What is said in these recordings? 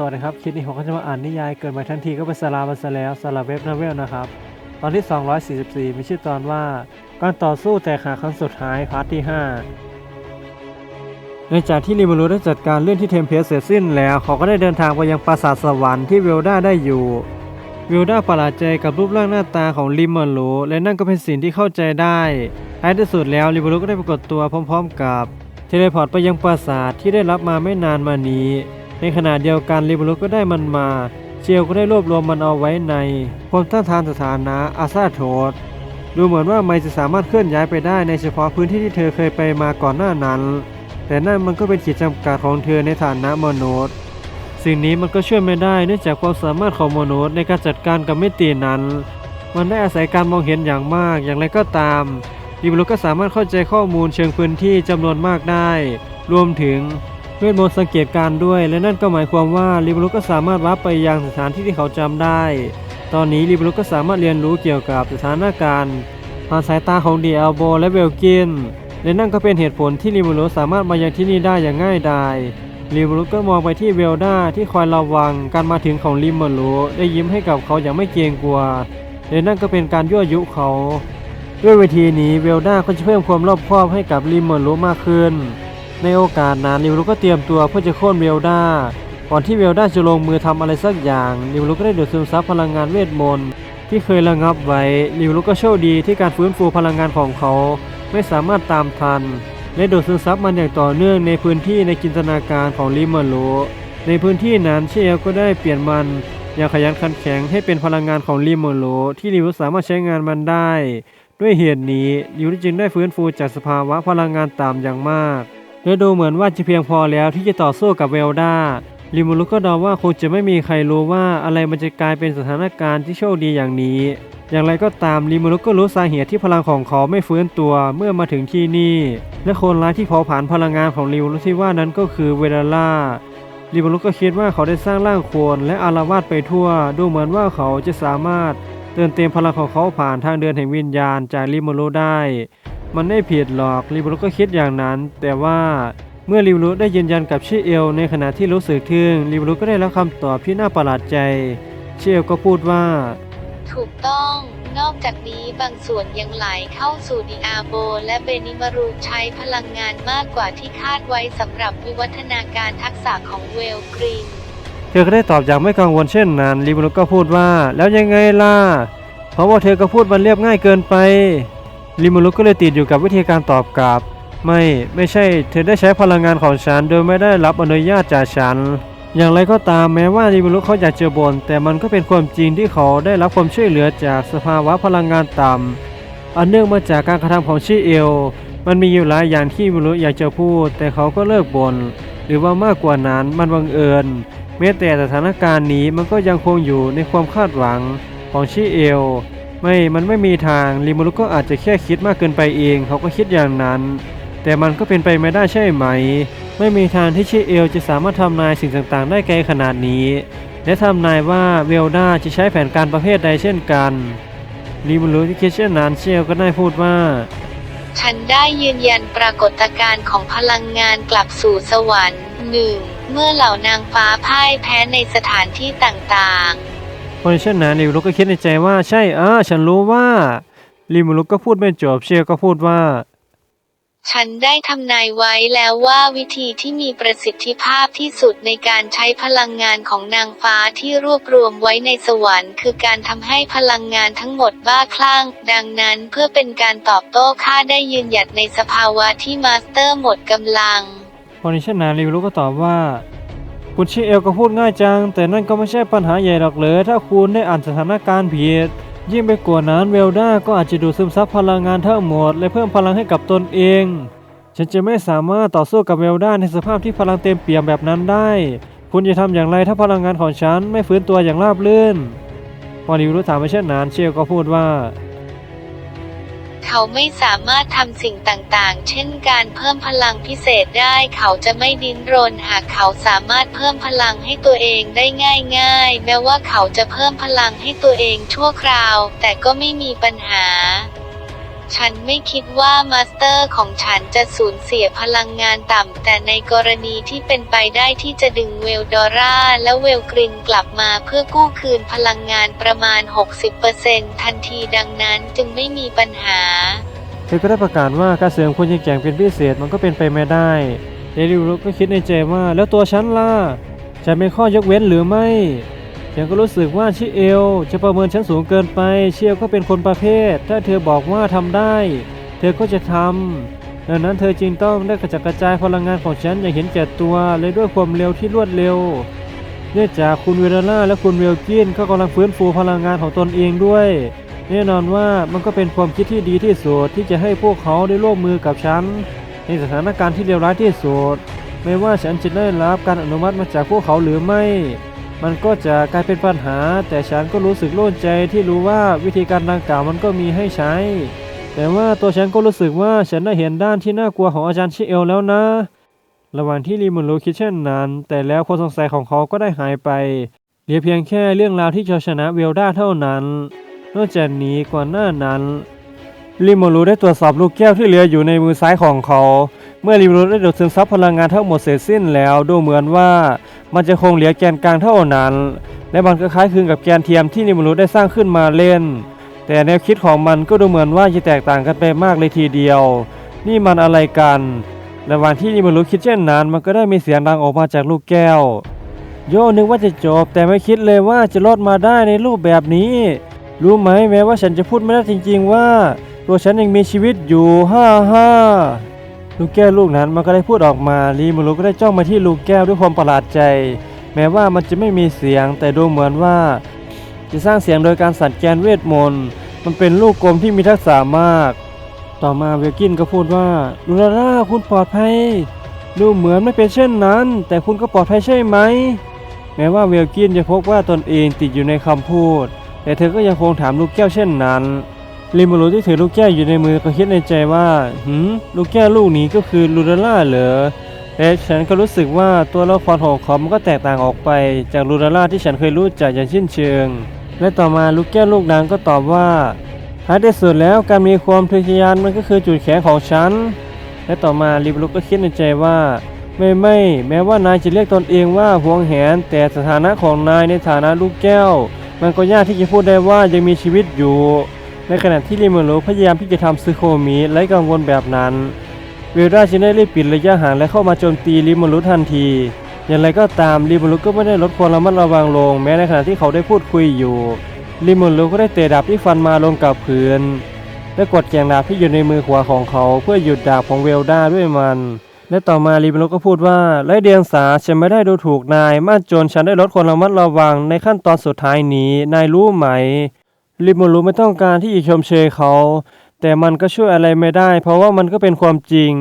สวัสดีครับ คลิปนี้ผมก็จะมาอ่านนิยายเกิดใหม่ทันทีก็เป็นสาราบันซะแล้วสาราเว็บนาเวลนะครับ ตอนที่ 244 มีชื่อตอนว่า การต่อสู้แต่ขาครั้งสุดท้ายพาร์ทที่ 5 ในจากที่ริมารุได้จัดการเรื่องที่เทมเพลเสร็จสิ้นแล้ว เขาก็ได้เดินทางไปยังปราสาทสวรรค์ที่เวลด้าได้อยู่ เวลด้าประหลาดใจกับรูปร่างหน้าตาของริมารุและนั่นก็เป็นสิ่งที่เข้าใจได้ท้ายที่สุดแล้วริมารุก็ได้ปรากฏตัวพร้อม ๆ กับเทเลพอร์ตไปยังปราสาทที่ได้รับมาไม่นานมานี้ ในขณะเดียวกันริบรุก็ได้มันมา เชียวก็ได้รวบรวมมันเอาไว้ในพมต้านทานสถานะอาซาโทสดูเหมือนว่าไมจะสามารถเคลื่อนย้ายไปได้ในเฉพาะพื้นที่ที่เธอเคยไปมาก่อนหน้านั้น แต่นั่นมันก็เป็นขีดจำกัดของเธอในฐานะมนุษย์สิ่งนี้มันก็ช่วยไม่ได้เนื่องจากความสามารถของมนุษย์ในการจัดการกับมิตินั้น มันได้อาศัยการมองเห็นอย่างมากอย่างไรก็ตามดิบลุก็สามารถเข้าใจข้อมูลเชิงพื้นที่จำนวนมากได้ รวมถึง เวทมนต์สังเกตการด้วย และนั่นก็หมายความว่าลิบลุก็สามารถวับไปยังสถานที่ที่เขาจำได้ ตอนนี้ลิบลุก็สามารถเรียนรู้เกี่ยวกับสถานการณ์ผ่านสายตาของเดียโบและเวลกิน และนั่นก็เป็นเหตุผลที่ลิบลุสามารถมายังที่นี่ได้อย่างง่ายดายลิบลุก็มองไปที่เวลดาที่คอยระวังการมาถึงของลิมเมลุได้ยิ้มให้กับเขาอย่างไม่เกรงกลัวและนั่นก็เป็นการยั่วยุเขา ด้วยวิธีนี้เวลดาก็จะเพิ่มความรอบคอบให้กับลิมเมอรูมากขึ้น ในโอกาสนั้นลิมรู้ก็เตรียมตัวเพื่อจะโค่นเวลด้าก่อนที่เวลด้าจะลงมือทำอะไรสักอย่างลิมรู้ก็ได้ดูดซึมซับพลังงานเวทมนต์ที่เคยระงับไว้ลิมรู้ก็โชคดีที่การฟื้นฟูพลังงานของเขา ไม่สามารถตามทัน และดูดซึมซับมันอย่างต่อเนื่องในพื้นที่ในจินตนาการของลิมเมอร์รู้ในพื้นที่นั้นเชลก็ได้เปลี่ยนมันอย่างขยันขันแข็งให้เป็นพลังงานของลิมเมอร์รู้ที่ลิมรู้สามารถใช้งานมันได้ ด้วยเหตุนี้ยูริจึงได้ฟื้นฟูจากสภาวะพลังงานต่ำอย่างมาก และดูเหมือนว่าจะเพียงพอแล้วที่จะต่อสู้กับเวลดาลิมูรุก็เดาว่าคงจะไม่มีใครรู้ว่าอะไรมันจะกลายเป็นสถานการณ์ที่โชคดีอย่างนี้ อย่างไรก็ตามลิมูรุก็รู้สาเหตุที่พลังของเขาไม่ฟื้นตัวเมื่อมาถึงที่นี่ และคนร้ายที่เผาผลาญพลังงานของลิมูรุที่ว่านั้นก็คือเวลาล่าลิมูรุก็คิดว่าเขาได้สร้างร่างโคลนและอารวาสไปทั่ว ดูเหมือนว่าเขาจะสามารถเติมเต็มพลังของเขาผ่านทางเดินแห่งวิญญาณจากริมูรุได้ มันไม่ผิดหรอกริมูรุก็คิดอย่างนั้น แต่ว่าเมื่อริมูรุได้ยืนยันกับชิเอล ในขณะที่รู้สึกทึ่งริมูรุก็ได้รับคำตอบที่น่าประหลาดใจชิเอลก็พูดว่า ถูกต้องนอกจากนี้บางส่วนยังไหลเข้าสู่ดิอาโบ และเบนิมารูใช้พลังงานมากกว่าที่คาดไว้สำหรับวิวัฒนาการทักษะของเวลกรีนเธอก็ได้ตอบอย่างไม่กังวลเช่นนั้นริมูรุก็พูดว่า แล้วยังไงล่ะเพราะว่าเธอก็พูดมันเรียบง่ายเกินไป ริมูรุก็เลยติดอยู่กับวิธีการตอบกลับ ไม่ไม่ใช่เธอได้ใช้พลังงานของฉัน โดยไม่ได้รับอนุญาตจากฉัน อย่างไรก็ตามแม้ว่าริมูรุเขาอยากเจะบ่นแต่มันก็เป็นความจริงที่เขาได้รับความช่วยเหลือจากสภาวะพลังงานต่ำอันเนื่องมาจากการกระทำของชิเอล มันมีอยู่หลายอย่างที่ริมูรุอยากจะพูด แต่เขาก็เลิกบ่นหรือว่ามากกว่านั้นมันบังเอิญแม้แต่สถานการณ์นี้มันก็ยังคงอยู่ในความคาดหวังของชิเอล ไม่มันไม่มีทางลิมูรุก็อาจจะแค่คิดมากเกินไปเอง เขาก็คิดอย่างนั้น แต่มันก็เป็นไปไม่ได้ใช่ไหม ไม่มีทางที่ชิเอลจะสามารถทำนายสิ่งต่างๆ ได้ไกลขนาดนี้ และทำนายว่าเวลดาจะใช้แผนการประเภทใดเช่นกันลิมูรุที่คิดเช่นนั้นเชลก็ได้พูดว่าฉันได้ยืนยันปรากฏการณ์ของพลังงานกลับสู่สวรรค์หนึ่งเมื่อเหล่านางฟ้าพ่ายแพ้ในสถานที่ต่างๆ พราะเช่นนั้นลิมูรุก็คิดในใจว่าใช่อ่าฉันรู้ว่าลิมูรุกก็พูดไม่จบเชลก็พูดว่า ฉันได้ทำนายไว้แล้วว่าวิธีที่มีประสิทธิภาพที่สุดในการใช้พลังงานของนางฟ้าที่รวบรวมไว้ในสวรรค์ คือการทำให้พลังงานทั้งหมดบ้าคลั่ง ดังนั้นเพื่อเป็นการตอบโต้ข้าได้ยืนหยัดในสภาวะที่มาสเตอร์หมดกำลังพอในเช่นนั้นลิวรุก็ตอบว่า คุณชิเอลก็พูดง่ายจัง แต่นั่นก็ไม่ใช่ปัญหาใหญ่หรอกเลยถ้าคุณได้อ่านสถานการณ์ผิดยิ่งไปกว่านั้นเวลด้าก็อาจจะดูดซึมซับพลังงานทั้งหมด และเพิ่มพลังให้กับตนเอง ฉันจะไม่สามารถต่อสู้กับเวลด้าในสภาพที่พลังเต็มเปี่ยมแบบนั้นได้ คุณจะทำอย่างไรถ้าพลังงานของฉันไม่ฟื้นตัวอย่างราบรื่นพอลิวรุถามไปเช่นนั้นเชลก็พูดว่า เขาไม่สามารถทำสิ่งต่างๆ เช่นการเพิ่มพลังพิเศษได้ เขาจะไม่ดิ้นรน หากเขาสามารถเพิ่มพลังให้ตัวเองได้ง่าย ๆ แม้ว่าเขาจะเพิ่มพลังให้ตัวเองชั่วคราว แต่ก็ไม่มีปัญหา ฉันไม่คิดว่ามาสเตอร์ของฉันจะสูญเสียพลังงานต่ำ แต่ในกรณีที่เป็นไปได้ที่จะดึงเวลดอร่าและเวลกรินกลับมาเพื่อกู้คืนพลังงานประมาณ 60%ทันทีดังนั้นจึงไม่มีปัญหา เธอก็ได้ประกาศว่าการเสริมคนยิงแก่งเป็นพิเศษมันก็เป็นไปไม่ได้เดลิวก็คิดในใจว่าแล้วตัวฉันล่ะ จะเป็นข้อยกเว้นหรือไม่ ฉันก็รู้สึกว่าชิเอล จะประเมินฉันสูงเกินไปเชียวก็เป็นคนประเภท ถ้าเธอบอกว่าทำได้ เธอก็จะทำดังนั้นเธอจึงต้องได้กระจัดกระจายพลังงานของฉันอย่างเห็นแก่ตัวและด้วยความเร็วที่รวดเร็วเนื่องจากคุณเวลล่าและคุณเวลกินก็กำลังฟื้นฟูพลังงานของตนเองด้วย แน่นอนว่ามันก็เป็นความคิดที่ดีที่สุดที่จะให้พวกเขาได้ร่วมมือกับฉัน ในสถานการณ์ที่เลวร้ายที่สุดไม่ว่าฉันจะได้รับการอนุมัติมาจากพวกเขาหรือไม่ มันก็จะกลายเป็นปัญหา แต่ฉันก็รู้สึกโล่งใจที่รู้ว่าวิธีการดังกล่าวมันก็มีให้ใช้ แต่ว่าตัวฉันก็รู้สึกว่าฉันได้เห็นด้านที่น่ากลัวของอาจารย์ชิเอลแล้วนะ ระหว่างที่ลีมุนรู้คิดเช่นนั้น แต่แล้วความสงสัยของเขาก็ได้หายไปเหลือเพียงแค่เรื่องราวที่จะชนะเวลด้าเท่านั้น นอกจากนี้ก่อนหน้านั้นลิโมรูได้ตรวจสอบลูกแก้วที่เหลืออยู่ในมือซ้ายของเขา เมื่อลิโมรูได้ดูดซึมซับพลังงานทั้งหมดเสร็จสิ้นแล้วดูเหมือนว่ามันจะคงเหลือแกนกลางเท่านั้น และมันก็คล้ายคลึงกับแกนเทียมที่ลิโมรูได้สร้างขึ้นมาเล่น แต่แนวคิดของมันก็ดูเหมือนว่าจะแตกต่างกันไปมากเลยทีเดียว นี่มันอะไรกันระหว่างที่ลิโมรูคิดเช่นนั้น มันก็ได้มีเสียงดังออกมาจากลูกแก้ว โยนึกว่าจะจบ แต่ไม่คิดเลยว่าจะรอดมาได้ในรูปแบบนี้ รู้ไหมแม้ว่าฉันจะพูดไม่ได้จริง ๆ ว่า ตัวฉันยังมีชีวิตอยู่ฮ่าฮ่า ลูกแก้วลูกนั้นมันก็ได้พูดออกมาลีมูรุก็ได้จ้องมาที่ลูกแก้วด้วยความประหลาดใจ แม้ว่ามันจะไม่มีเสียง แต่ดูเหมือนว่า จะสร้างเสียงโดยการสั่นแกนเวทมนต์มันเป็นลูกกลมที่มีทักษะมาก ต่อมาเวลกินก็พูดว่าลูลาล่าคุณปลอดภัย ดูเหมือนไม่เป็นเช่นนั้น แต่คุณก็ปลอดภัยใช่ไหม แม้ว่าเวลกินจะพบว่าตนเองติดอยู่ในคำพูด แต่เธอก็ยังคงถามลูกแก้วเช่นนั้น ลิมูรที่ถือลูกแก้วอยู่ในมือก็คิดในใจว่าหืมลูกแก้วลูกนี้ก็คือลูลาล่าเหรอแต่ฉันก็รู้สึกว่าตัวละครของเขามันก็แตกต่างออกไปจากลูลาล่าที่ฉันเคยรู้จักอย่างสิ้นเชิง และต่อมาลูกแก้วลูกนั้นก็ตอบว่าท้ายที่สุดแล้วการมีความทะเยอทะยานมันก็คือจุดแข็งของฉัน และต่อมาลิมูรก็คิดในใจว่าไม่ไม่แม้ว่านายจะเรียกตนเองว่าห่วงแหน แต่สถานะของนายในฐานะลูกแก้ว มันก็ยากที่จะพูดได้ว่ายังมีชีวิตอยู่ ในขณะที่ริมูรุพยายามที่จะทำซึโคมิไร้กังวลแบบนั้น เวลราจึงได้รีบปิดระยะห่างและเข้ามาโจมตีริมูรุทันที อย่างไรก็ตามริมูรุก็ไม่ได้ลดความระมัดระวังลง แม้ในขณะที่เขาได้พูดคุยอยู่ริมูรุก็ได้เตะดาบที่ฟันมาลงกับพื้นและกดแกงดาบที่อยู่ในมือขวาของเขา เพื่อหยุดดาบของเวลดาด้วยมัน และต่อมาลีเบโรก็พูดว่าไรเดียงสาฉันไม่ได้ดูถูกนายมากจนฉันได้ลดความระมัดระวังในขั้นตอนสุดท้ายนี้นายรู้ไหม ลิโมรุไม่ต้องการที่จะชมเชยเขา แต่มันก็ช่วยอะไรไม่ได้ เพราะว่ามันก็เป็นความจริง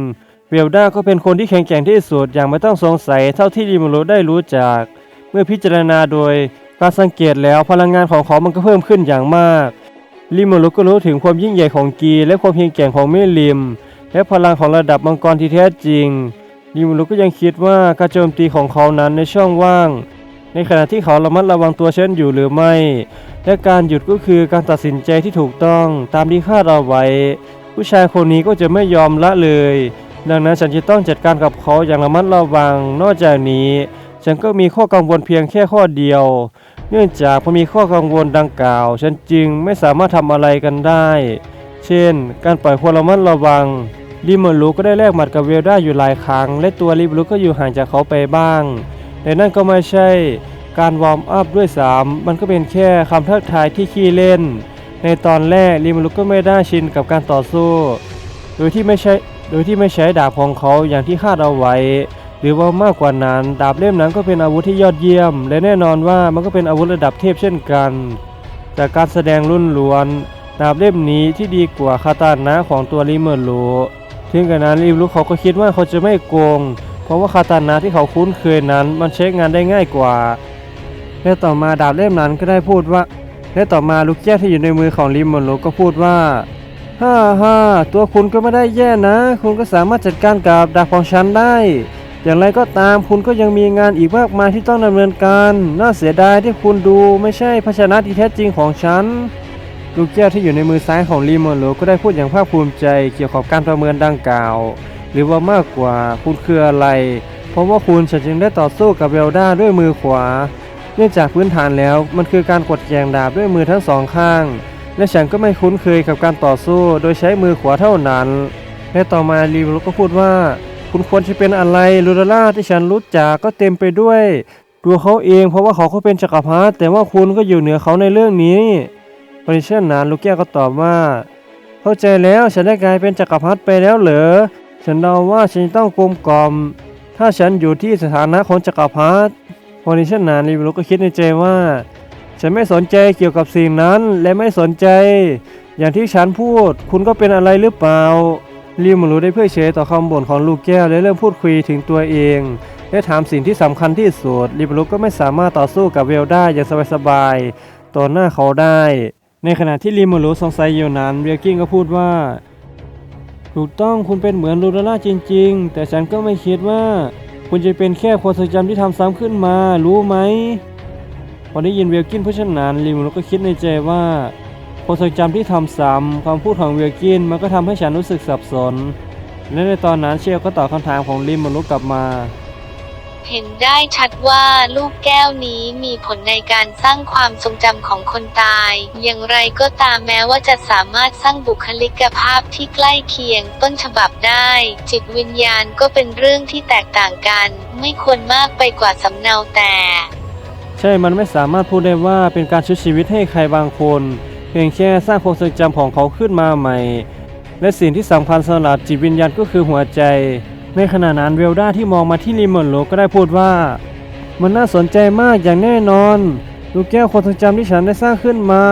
เวลด้าก็เป็นคนที่แข็งแกร่งที่สุดอย่างไม่ต้องสงสัยเท่าที่ลิโมรุได้รู้จัก เมื่อพิจารณาโดยการสังเกตแล้วพลังงานของเขามันก็เพิ่มขึ้นอย่างมากลิโมรุก็รู้ถึงความยิ่งใหญ่ของกีและความเพียงแกร่งของเมลิม และพลังของระดับมังกรที่แท้จริงลิมูรุก็ยังคิดว่าการโจมตีของเขานั้นในช่องว่าง ในขณะที่เขาระมัดระวังตัวเช่นอยู่หรือไม่ และการหยุดก็คือการตัดสินใจที่ถูกต้องตามที่คาดเอาไว้ ผู้ชายคนนี้ก็จะไม่ยอมละเลย ดังนั้นฉันจะต้องจัดการกับเขาอย่างระมัดระวัง นอกจากนี้ ฉันก็มีข้อกังวลเพียงแค่ข้อเดียว เนื่องจากพอมีข้อกังวลดังกล่าว ฉันจึงไม่สามารถทำอะไรกันได้ เช่น การปล่อยความระมัดระวังลิมอนลูก็ได้แลกหมัดกับเวลด้าอยู่หลายครั้ง และตัวลิมลูก็อยู่ห่างจากเขาไปบ้าง แต่นั่นก็ไม่ใช่การวอร์มอัพด้วยสามมันก็เป็นแค่คำทักทายที่ขี้เล่น ในตอนแรกลิมลูก็ไม่ได้ชินกับการต่อสู้ โดยที่ไม่ใช่โดยที่ไม่ใช้ดาบของเขาอย่างที่คาดเอาไว้ หรือว่ามากกว่านั้น ดาบเล่มนั้นก็เป็นอาวุธที่ยอดเยี่ยม และแน่นอนว่ามันก็เป็นอาวุธระดับเทพเช่นกัน จากการแสดงรุ่นล้วน ดาบเล่มนี้ที่ดีกว่าคาตานะของตัวริเมอร์โลถึงกระนั้นริมลุกเขาก็คิดว่าเขาจะไม่โกง เพราะว่าคาตานะที่เขาคุ้นเคยนั้น มันใช้งานได้ง่ายกว่า และต่อมาดาบเล่มนั้นก็ได้พูดว่า และต่อมาลูกแก้วที่อยู่ในมือของริมมอร์โลก็พูดว่าฮ่าฮ่าตัวคุณก็ไม่ได้แย่นะ คุณก็สามารถจัดการกับดาบของฉันได้ อย่างไรก็ตามคุณก็ยังมีงานอีกมากมายที่ต้องดำเนินการ น่าเสียดายที่คุณดูไม่ใช่ภาชนะที่แท้จริงของฉัน ลูกแก้วที่อยู่ในมือซ้ายของลีมอนโลก็ได้พูดอย่างภาคภูมิใจเกี่ยวกับการประเมินดังกล่าว หรือว่ามากกว่าคุณคืออะไร เพราะว่าคุณฉันจึงได้ต่อสู้กับเวลดาด้วยมือขวา เนื่องจากพื้นฐานแล้วมันคือการกดแยงดาบด้วยมือทั้งสองข้าง และฉันก็ไม่คุ้นเคยกับการต่อสู้โดยใช้มือขวาเท่านั้นและต่อมาลีมอนโลก็พูดว่า คุณควรจะเป็นอะไรลูดาล่าที่ฉันรู้จักก็เต็มไปด้วยตัวเขาเองเพราะว่าเขาก็เป็นจักรพรรดิแต่ว่าคุณก็อยู่เหนือเขาในเรื่องนี้เพราะเช่นนั้นลูกแก้วก็ตอบว่า เข้าใจแล้วฉันได้กลายเป็นจักรพรรดิไปแล้วเหรอ ฉันเดาว่าฉันต้องกลมกล่อม ถ้าฉันอยู่ที่สถานะของจักรพรรดิพราะเช่นนั้นลีโลก็คิดในใจว่า ฉันไม่สนใจเกี่ยวกับสิ่งนั้นและไม่สนใจ อย่างที่ฉันพูด คุณก็เป็นอะไรหรือเปล่าลิมรู้ได้เพื่อเฉยต่อคำบ่นของลูกแก้วและเริ่มพูดคุยถึงตัวเองและถามสิ่งที่สำคัญที่สุดลิมรู้ก็ไม่สามารถต่อสู้กับเวลได้อย่างสบายๆต่อหน้าเขาได้ ในขณะที่ลิมรู้สงสัยอยู่นั้นเวลกิ้งก็พูดว่า ถูกต้องคุณเป็นเหมือนลูดาล่าจริง ๆ แต่ฉันก็ไม่คิดว่า คุณจะเป็นแค่ความทรงจำที่ทำซ้ำขึ้นมา รู้ไหม พอได้ยินเวลกินพูดเช่นนั้นลิมรู้ก็คิดในใจว่าความทรงจำที่ทำซ้ำคำพูดของเวลกินมันก็ทำให้ฉันรู้สึกสับสน และในตอนนั้นเชลก็ตอบคำถามของลิมมนุษย์กลับมา เห็นได้ชัดว่าลูกแก้วนี้มีผลในการสร้างความทรงจำของคนตาย อย่างไรก็ตามแม้ว่าจะสามารถสร้างบุคลิกภาพที่ใกล้เคียงต้นฉบับได้ จิตวิญญาณก็เป็นเรื่องที่แตกต่างกัน ไม่ควรมากไปกว่าสำเนาแต่ ใช่ มันไม่สามารถพูดได้ว่าเป็นการชุบชีวิตให้ใครบางคน เพียงแค่สร้างความทรงจำของเขาขึ้นมาใหม่ และสิ่งที่สำคัญสำหรับจิตวิญญาณก็คือหัวใจ ในขณะนั้นเวลด้าที่มองมาที่ริมมอนโลก็ได้พูดว่า มันน่าสนใจมากอย่างแน่นอน ลูกแก้วความทรงจำที่ฉันได้สร้างขึ้นมา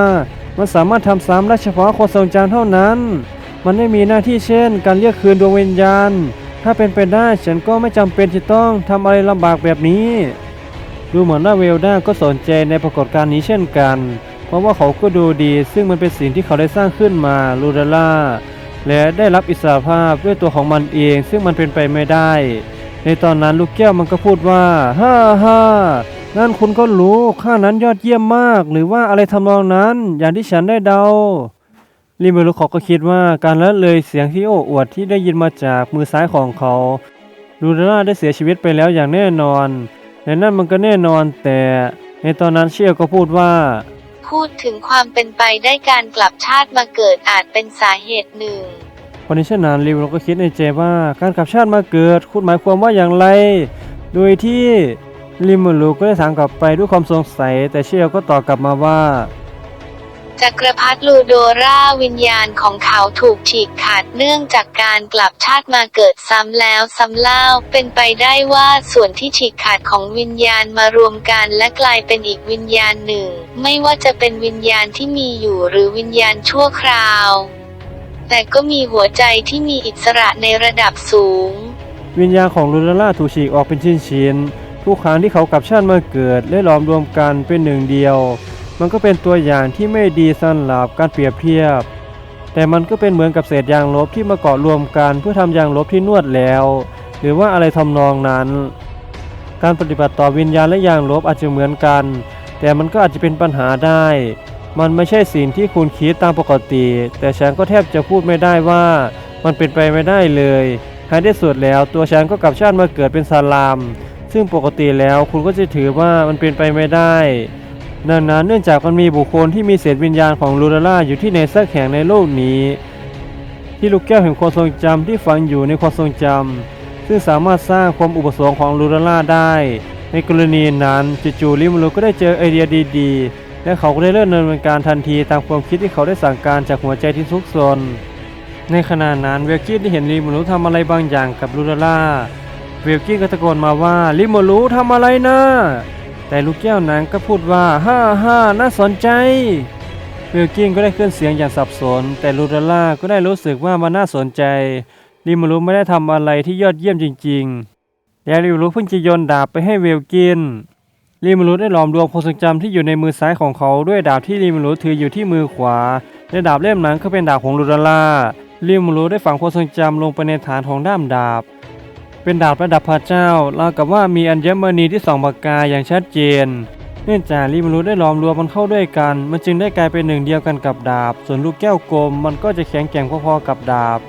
มันสามารถทำซ้ำได้เฉพาะความทรงจำเท่านั้น มันไม่มีหน้าที่เช่น การเรียกคืนดวงวิญญาณ ถ้าเป็นไปได้ฉันก็ไม่จำเป็นที่ต้องทำอะไรลำบากแบบนี้ ดูเหมือนว่าเวลด้าก็สนใจในปรากฏการณ์นี้เช่นกัน เพราะว่าเขาก็ดูดี ซึ่งมันเป็นสิ่งที่เขาได้สร้างขึ้นมาลูดาล่า และได้รับอิสรภาพด้วยตัวของมันเอง ซึ่งมันเป็นไปไม่ได้ ในตอนนั้นลูกแก้วมันก็พูดว่าฮ่าฮ่านั่นคุณก็รู้ข้านั้นยอดเยี่ยมมาก หรือว่าอะไรทำนองนั้น อย่างที่ฉันได้เดาลิเบรุเขาก็คิดว่าการละเลยเสียงที่โอ้อวดที่ได้ยินมาจากมือซ้ายของเขาลูดาล่าได้เสียชีวิตไปแล้วอย่างแน่นอนและนั่นมันก็แน่นอนแต่ในตอนนั้นเชียก็พูดว่า พูดถึงความเป็นไปได้การกลับชาติมาเกิดอาจเป็นสาเหตุหนึ่งวันนี้เช่นนั้นลิวก็คิดในใจว่าการกลับชาติมาเกิดคุณหมายความว่าอย่างไร โดยที่ลิมูลูก็ได้ถามกลับไปด้วยความสงสัย แต่เชียวก็ตอบกลับมาว่า จักรพรรดิลูโดราวิญญาณของเขาถูกฉีกขาดเนื่องจากการกลับชาติมาเกิดซ้ำแล้วซ้ำเล่า เป็นไปได้ว่าส่วนที่ฉีกขาดของวิญญาณมารวมกันและกลายเป็นอีกวิญญาณหนึ่ง ไม่ว่าจะเป็นวิญญาณที่มีอยู่หรือวิญญาณชั่วคราว แต่ก็มีหัวใจที่มีอิสระในระดับสูง วิญญาณของลูลาล่าถูกฉีกออกเป็นชิ้นๆทุกครั้งที่เขากลับชาติมาเกิดและหลอมรวมกันเป็นหนึ่งเดียว มันก็เป็นตัวอย่างที่ไม่ดีสำหรับการเปรียบเทียบ แต่มันก็เป็นเหมือนกับเศษยางลบที่มาเกาะรวมกันเพื่อทำยางลบที่นวดแล้ว หรือว่าอะไรทำนองนั้น การปฏิบัติต่อวิญญาณและยางลบอาจจะเหมือนกัน แต่มันก็อาจจะเป็นปัญหาได้ มันไม่ใช่สิ่งที่คุณคิดตามปกติ แต่ฉันก็แทบจะพูดไม่ได้ว่า มันเป็นไปไม่ได้เลยท้ายที่สุดแล้วตัวฉันก็กลับชาติมาเกิดเป็นซาลาม ซึ่งปกติแล้วคุณก็จะถือว่ามันเป็นไปไม่ได้ ดังนั้นเนื่องจากมันมีบุคคลที่มีเศษวิญญาณของลูดาล่าอยู่ที่ในสักแห่งในโลกนี้ ที่ลูกแก้วแห่งความทรงจำที่ฝังอยู่ในความทรงจำซึ่งสามารถสร้างความอุปสงค์ของลูดาล่าได้ ในกรณีนั้นจู่ๆลิมูรุก็ได้เจอไอเดียดีๆ และเขาก็ได้เริ่มดำเนินการทันทีตามความคิดที่เขาได้สั่งการจากหัวใจที่ทุกซนในขณะนั้นเวลกินได้เห็นลิมูรุทำอะไรบางอย่างกับลูดาล่าเวลกินก็ตะโกนมาว่าลิมูรุทำอะไรนะ แต่ลูกแก้วนั้นก็พูดว่าฮ่าฮ่าน่าสนใจเวลกินก็ได้ขึ้นเสียงอย่างสับสน แต่ลูดาล่าก็ได้รู้สึกว่ามันน่าสนใจลิมูรุไม่ได้ทำอะไรที่ยอดเยี่ยมจริงๆและลิมูรุเพิ่งจะโยนดาบไปให้เวลกินลิมูรุได้หลอมรวมความทรงจำที่อยู่ในมือซ้ายของเขาด้วยดาบที่ลิมูรุถืออยู่ที่มือขวาและดาบเล่มนั้นก็เป็นดาบของลูดาล่าลิมูรุได้ฝังความทรงจำลงไปในฐานของด้ามดาบ เป็นดาบระดับพระเจ้าราวกับว่ามีอัญมณีที่สองประกายอย่างชัดเจน เนื่องจากริมารุได้หลอมรวมมันเข้าด้วยกัน มันจึงได้กลายเป็นหนึ่งเดียวกันกับดาบ ส่วนลูกแก้วกลมมันก็จะแข็งแกร่งพอๆกับดาบ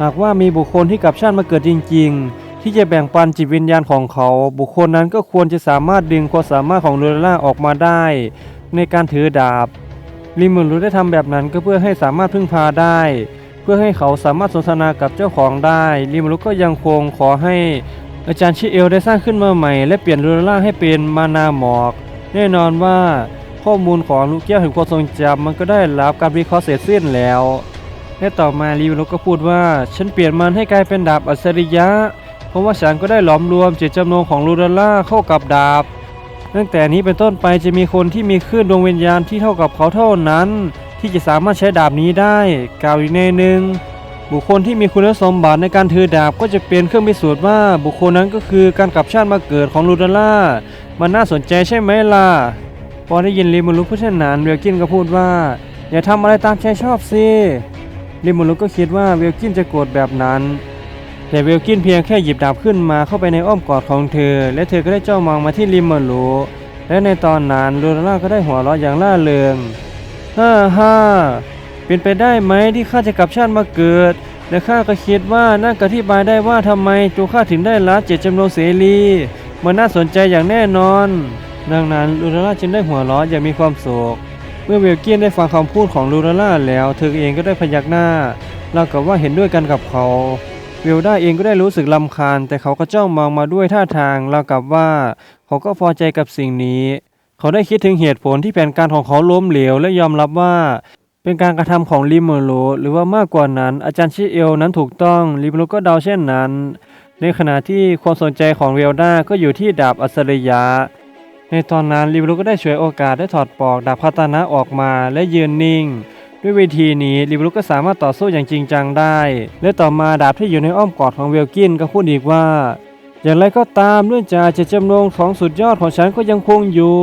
หากว่ามีบุคคลที่กับชาติมาเกิดจริง ๆ ที่จะแบ่งปันจิตวิญญาณของเขา บุคคลนั้นก็ควรจะสามารถดึงความสามารถของลูล่าออกมาได้ ในการถือดาบริมูรุได้ทำแบบนั้นก็เพื่อให้สามารถพึ่งพาได้ เพื่อให้เขาสามารถสนทนากับเจ้าของได้ริมูรุก็ยังคงขอให้อาจารย์ชิเอลได้สร้างขึ้นมาใหม่ และเปลี่ยนลูรล่าให้เป็นมานาหมอก แน่นอนว่าข้อมูลของลูกแก้วแห่งความทรงจำมันก็ได้รับการวิเคราะห์เสร็จสิ้นแล้วและต่อมารีวิโรก็พูดว่า ฉันเปลี่ยนมันให้กลายเป็นดาบอัจฉริยะ เพราะว่าฉันก็ได้หลอมรวมเจตจำนงของลูดาล่าเข้ากับดาบตั้งแต่นี้เป็นต้นไปจะมีคนที่มีคลื่นดวงวิญญาณที่เท่ากับเขาเท่านั้น ที่จะสามารถใช้ดาบนี้ได้กล่าวอีกในหนึ่งบุคคลที่มีคุณสมบัติในการถือดาบก็จะเป็นเครื่องพิสูจน์ว่าบุคคลนั้นก็คือการกลับชาติมาเกิดของลูดาล่ามันน่าสนใจใช่ไหมล่ะพอได้ยินลิมูลุพูดเช่นนั้นเวลกินก็พูดว่า อย่าทำอะไรตามใจชอบสิลิมูลุก็คิดว่าเวลกินจะโกรธแบบนั้นแต่เวลกินเพียงแค่หยิบดาบขึ้นมาเข้าไปในอ้อมกอดของเธอ และเธอก็ได้จ้องมองมาที่ลิมูลุและในตอนนั้นลูราล่าก็ได้หัวเราะอย่างล่าเริง ฮ่าฮ่าเป็นไปได้ไหมที่ข้าจะกลับชาติมาเกิด และข้าก็คิดว่านั่นก็อธิบายได้ว่าทำไมตัวข้าถึงได้ละเจตจำนงเสรีมันน่าสนใจอย่างแน่นอน ดังนั้นลูราล่าจึงได้หัวเราะอย่างมีความสุขเมื่อเวลเกียนได้ฟังคำพูดของลูราล่าแล้ว เธอเองก็ได้พยักหน้าเรากับว่าเห็นด้วยกันกับเขาเวลด้าเองก็ได้รู้สึกลำคาญ แต่เขาก็จ้องมองมาด้วยท่าทางเรากับว่า เขาก็พอใจกับสิ่งนี้ เขาได้คิดถึงเหตุผลที่แผนการของเขาล้มเหลวและยอมรับว่า เป็นการกระทำของลิมเมโลหรือว่ามากกว่านั้น อาจารย์ชิเอลนั้นถูกต้องลิมเมโลก็เดาเช่นนั้น ในขณะที่ความสนใจของเวลดาก็อยู่ที่ดาบอัศรยะ ในตอนนั้นลิมเมโลก็ได้ฉวยโอกาสได้ถอดปลอกดาบคาตนะออกมาและยืนนิ่งด้วยวิธีนี้ลิมเมโลก็สามารถต่อสู้อย่างจริงจังได้ และต่อมาดาบที่อยู่ในอ้อมกอดของเวลกินก็พูดอีกว่า อย่างไรก็ตามเนื่องจากเจตจำนงของสุดยอดของฉันก็ยังคงอยู่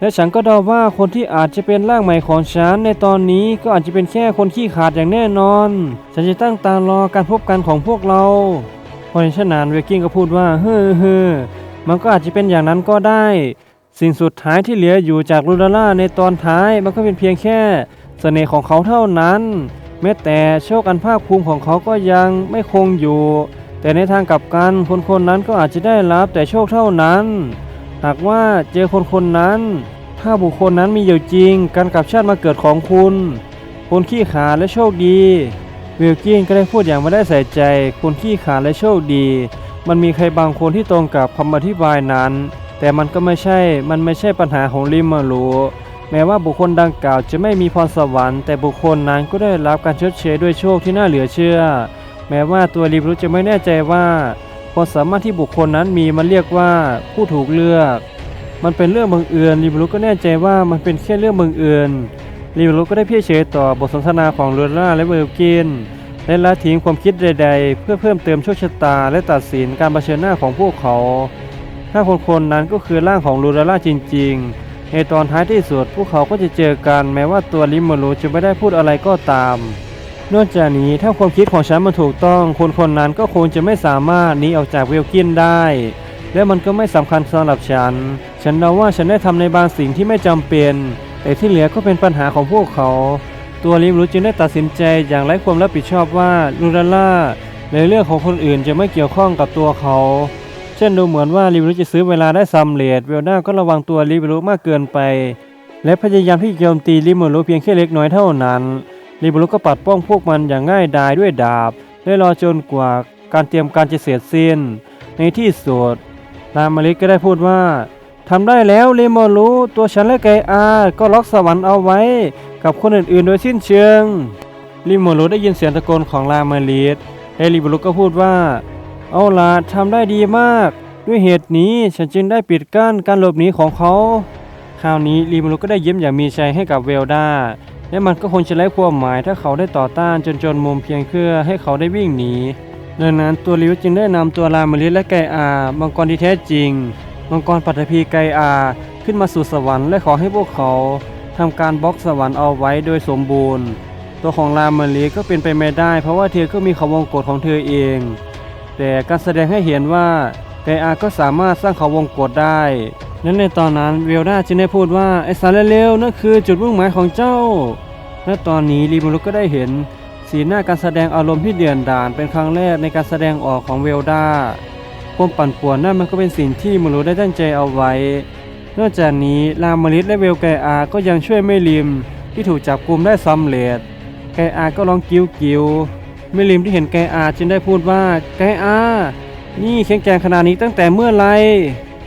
และฉันก็เดาว่าคนที่อาจจะเป็นร่างใหม่ของฉันในตอนนี้ก็อาจจะเป็นแค่คนขี้ขาดอย่างแน่นอน ฉันจะตั้งตารอการพบกันของพวกเราเพราะฉะนั้นเวกิ้งก็พูดว่าเฮ้อเฮ้อมันก็อาจจะเป็นอย่างนั้นก็ได้ สิ่งสุดท้ายที่เหลืออยู่จากลูดาล่าในตอนท้ายมันก็เป็นเพียงแค่เสน่ห์ของเขาเท่านั้น แม้แต่โชคอันภาคภูมิของเขาก็ยังไม่คงอยู่ แต่ในทางกลับกันคนคนนั้นก็อาจจะได้รับแต่โชคเท่านั้น หากว่าเจอคนคนนั้น ถ้าบุคคลนั้นมีอยู่จริง การกลับชาติมาเกิดของคุณ คนขี้ขาและโชคดีวิลกินก็ได้พูดอย่างไม่ได้ใส่ใจ คนขี้ขาและโชคดี มันมีใครบางคนที่ตรงกับคำอธิบายนั้น แต่มันก็ไม่ใช่ มันไม่ใช่ปัญหาของลิมมารูแม้ว่าบุคคลดังกล่าวจะไม่มีพรสวรรค์ แต่บุคคลนั้นก็ได้รับการชดเชยด้วยโชคที่น่าเหลือเชื่อ แม้ว่าตัวลิมรู้จะไม่แน่ใจว่าความสามารถที่บุคคลนั้นมีมันเรียกว่าผู้ถูกเลือก มันเป็นเรื่องบังเอิญลิมรุก็แน่ใจว่ามันเป็นแค่เรื่องบังเอิญลิมรุก็ได้เพียเฉยต่อบทสนทนาของลูล่าและเวลกินและละทิ้งความคิดใด ๆ เพื่อเพิ่มเติมโชคชะตา และตัดสินการเผชิญหน้าของพวกเขาถ้าคนคนนั้นก็คือร่างของลูล่าจริง ๆ ในตอนท้ายที่สุดพวกเขาก็จะเจอกันแม้ว่าตัวลิมรุจะไม่ได้พูดอะไรก็ตาม นอกจากนี้ถ้าความคิดของฉันมันถูกต้อง คนคนนั้นก็คงจะไม่สามารถหนีออกจากเวลกินได้ และมันก็ไม่สำคัญสำหรับฉัน ฉันเดาว่าฉันได้ทำในบางสิ่งที่ไม่จำเป็น แต่ที่เหลือก็เป็นปัญหาของพวกเขา ตัวลิมรู้จึงได้ตัดสินใจอย่างไร้ความรับผิดชอบว่าลูราล่าในเรื่องของคนอื่นจะไม่เกี่ยวข้องกับตัวเขา เช่นดูเหมือนว่าลิมรู้จะซื้อเวลาได้สำเร็จเวลด้าก็ระวังตัวลิมรู้มากเกินไป และพยายามที่จะโจมตีลิมรู้เพียงแค่เล็กน้อยเท่านั้น ลิมรู้ก็ปัดป้องพวกมันอย่างง่ายดายด้วยดาบ และรอจนกว่าการเตรียมการจะเสร็จสิ้น ในที่สุดนามมาริกก็ได้พูดว่าทำได้แล้วเลโมรู้ตัวฉันและไกอาก็ล็อกสวรรค์เอาไว้ กับคนอื่นๆ โดยสิ้นเชิงลิโมรู้ได้ยินเสียงตะโกนของลามาริสและลิโมรู้ก็พูดว่า เอาล่ะทำได้ดีมาก ด้วยเหตุนี้ฉันจึงได้ปิดกั้นการหลบหนีของเขา คราวนี้ลิโมรู้ก็ได้ยิ้มอย่างมีชัยให้กับเวลดา และมันก็คงจะไร้ความหมายถ้าเขาได้ต่อต้านจนจนมุมเพียงเพื่อให้เขาได้วิ่งหนี ดังนั้นตัวลิวจึงได้นำตัวรามาริสและไกอามังกรที่แท้จริง มังกรปัตภีไกอาขึ้นมาสู่สวรรค์และขอให้พวกเขาทำการบล็อกสวรรค์เอาไว้โดยสมบูรณ์ ตัวของรามาริสก็เป็นไปไม่ได้ เพราะว่าเธอก็มีขาวงกฏของเธอเอง แต่การแสดงให้เห็นว่า ไกอาก็สามารถสร้างเขาวงกฏได้และในตอนนั้นเวลดาจึงได้พูดว่าไอสารเร็วๆนั่นคือจุดมุ่งหมายของเจ้า และตอนนี้ริมารุก็ได้เห็น สีหน้าการแสดงอารมณ์ที่เดือดดาลเป็นครั้งแรกในการแสดงออกของเวลดาความปั่นป่วนนั่นมันก็เป็นสิ่งที่มารุได้ตั้งใจเอาไว้ นอกจากนี้ลามาริสและเวลไกอาก็ยังช่วยไม่ลิมที่ถูกจับกลุมได้สำเร็จไกอาก็ร้องกิ้วกิ้วไม่ลิมที่เห็นไกอาจึงได้พูดว่าไกอา นี่แข็งแกร่งขนาดนี้ตั้งแต่เมื่อไร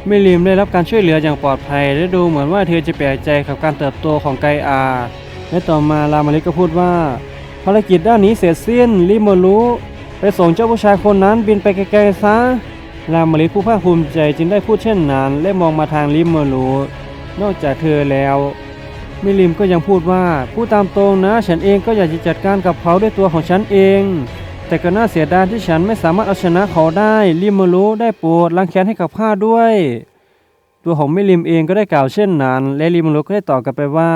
ไม่ลิมได้รับการช่วยเหลืออย่างปลอดภัย และดูเหมือนว่าเธอจะแปลกใจกับการเติบโตของไกอาและต่อมาลามาริสก็พูดว่า ภารกิจด้านนี้เสร็จสิ้นริโมรุไปส่งเจ้าผู้ชายคนนั้นบินไปไกลๆซะลามาริสผู้ภาคภูมิใจจึงได้พูดเช่นนั้น และมองมาทางริโมรุนอกจากเธอแล้วมิลิมก็ยังพูดว่าพูดตามตรงนะ ฉันเองก็อยากจะจัดการกับเขาด้วยตัวของฉันเอง แต่ก็น่าเสียดายที่ฉันไม่สามารถเอาชนะเขาได้ริโมรุได้โปรดล้างแค้นให้กับข้าด้วย ตัวของมิลิมเองก็ได้กล่าวเช่นนั้น และริโมรุก็ได้ตอบกลับไปว่า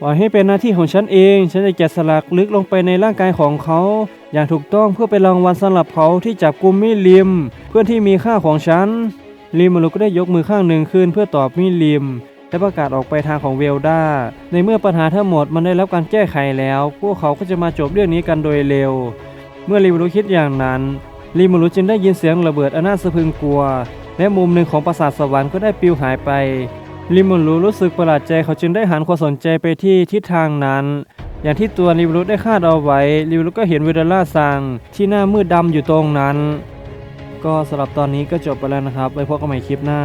ปล่อยให้เป็นหน้าที่ของฉันเอง ฉันจะแกะสลักลึกลงไปในร่างกายของเขา อย่างถูกต้องเพื่อเป็นรางวัลสำหรับเขาที่จับกุมมิลิม เพื่อนที่มีค่าของฉันลิมารุก็ได้ยกมือข้างหนึ่งขึ้นเพื่อตอบมิลิมและประกาศออกไปทางของเวลดาในเมื่อปัญหาทั้งหมดมันได้รับการแก้ไขแล้ว พวกเขาก็จะมาจบเรื่องนี้กันโดยเร็ว เมื่อลิมารุคิดอย่างนั้นลิมารุจึงได้ยินเสียงระเบิดอันน่าสะพรึงกลัว และมุมหนึ่งของปราสาทสวรรค์ก็ได้ปลิวหายไปลิมูรุรู้สึกประหลาดใจเขาจึงได้หันความสนใจไปที่ทิศทางนั้น อย่างที่ตัวลิมูรุได้คาดเอาไว้ลิมูรุก็เห็นเวเดล่าซังที่หน้ามืดดำอยู่ตรงนั้น ก็สำหรับตอนนี้ก็จบไปแล้วนะครับไว้พบกันใหม่คลิปหน้า